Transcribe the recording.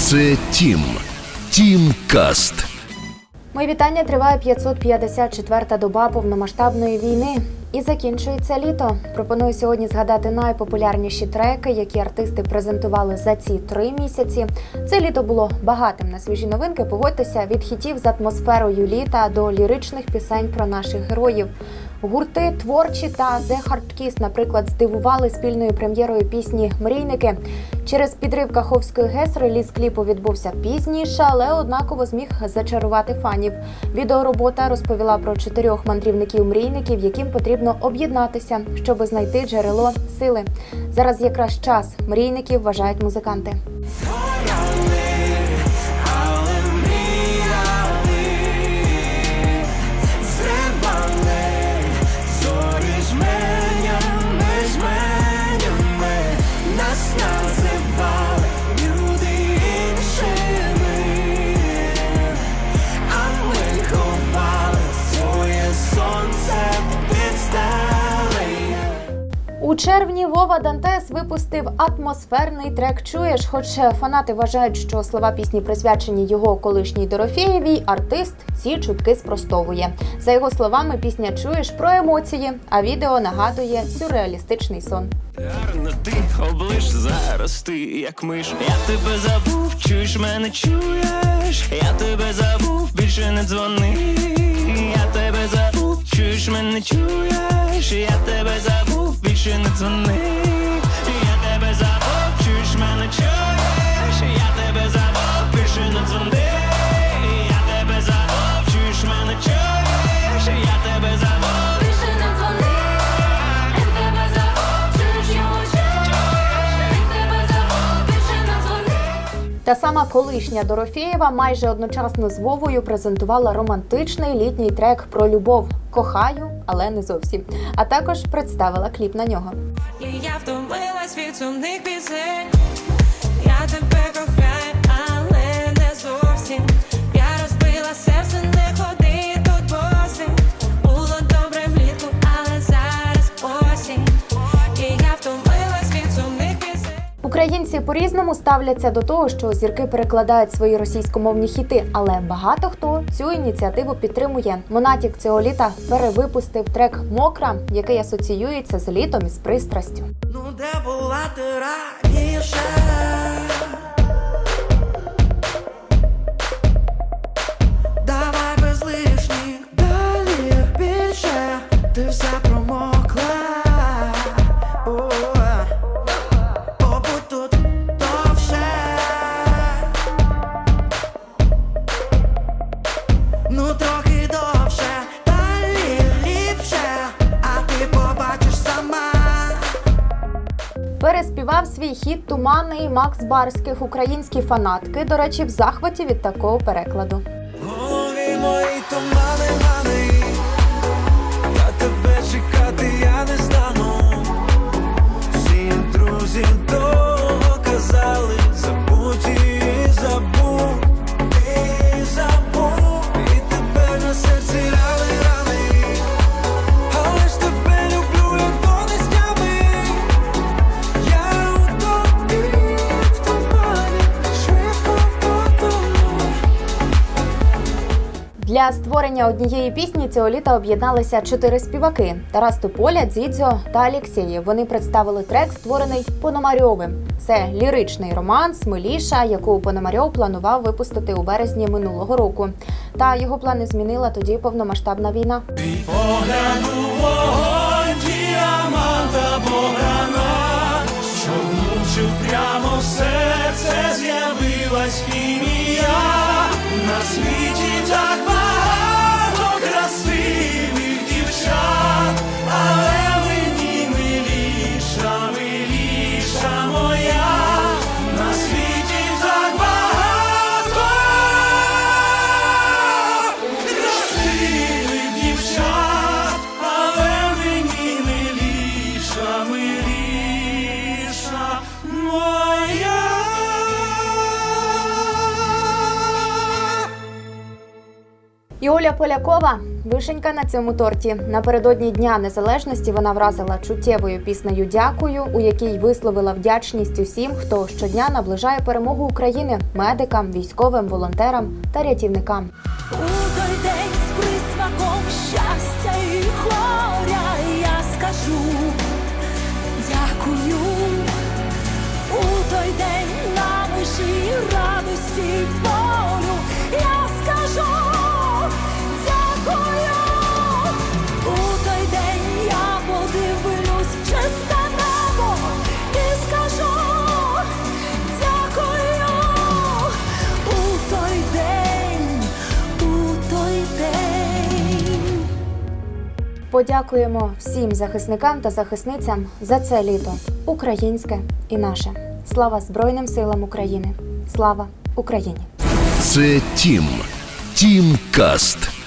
Це Тім. Тім Каст. Мої вітання триває 554-та доба повномасштабної війни. І закінчується літо. Пропоную сьогодні згадати найпопулярніші треки, які артисти презентували за ці три місяці. Це літо було багатим на свіжі новинки. Погодьтеся від хітів з атмосферою літа до ліричних пісень про наших героїв. Гурти творчі та The Hard Kiss, наприклад, здивували спільною прем'єрою пісні Мрійники. Через підрив Каховської ГЕС реліз кліпу відбувся пізніше, але однаково зміг зачарувати фанів. Відеоробота розповіла про чотирьох мандрівників-мрійників, яким потрібно об'єднатися, щоб знайти джерело сили. Зараз якраз час мрійників вважають музиканти. Червні Вова Дантес випустив атмосферний трек Чуєш. Хоч фанати вважають, що слова пісні присвячені його колишній Дорофєєвій, артист ці чутки спростовує. За його словами, пісня Чуєш про емоції, а відео нагадує сюрреалістичний сон. Гарно ти облиш зараз ти, як миш. Я тебе забув, чуєш мене, чуєш. Я тебе забув, більше не дзвони. Я тебе забув, чуєш мене, чуєш. Я тебе забув, більше не дзвони. Та сама колишня Дорофєєва майже одночасно з Вовою презентувала романтичний літній трек про любов. Кохаю, але не зовсім. А також представила кліп на нього. І я втомилась від сумних пісень. Я тебе кохаю, але не зовсім. Я розбила серце, Українці по-різному ставляться до того, що зірки перекладають свої російськомовні хіти, але багато хто цю ініціативу підтримує. Монатік цього літа перевипустив трек Мокра, який асоціюється з літом і з пристрастю. Ну де була ти раніше? Переспівав свій хіт туманний Макс Барських. Українські фанатки, до речі, в захваті від такого перекладу. Голові мої тумани, Для створення однієї пісні цього літа об'єдналися чотири співаки: Тарас Тополя, Дзідзьо та Алєксєєв. Вони представили трек, створений Пономарьовим. Це ліричний романс Миліша, яку Пономарьов планував випустити у березні минулого року. Та його плани змінила тоді повномасштабна війна. Прямо в серце, з'явилась хімія. На світі так І Оля Полякова вишенька на цьому торті. Напередодні Дня Незалежності вона вразила чуттєвою піснею Дякую, у якій висловила вдячність усім, хто щодня наближає перемогу України медикам, військовим, волонтерам та рятівникам. Подякуємо всім захисникам та захисницям за це літо українське і наше. Слава Збройним силам України! Слава Україні! Це Тім. Тім Каст.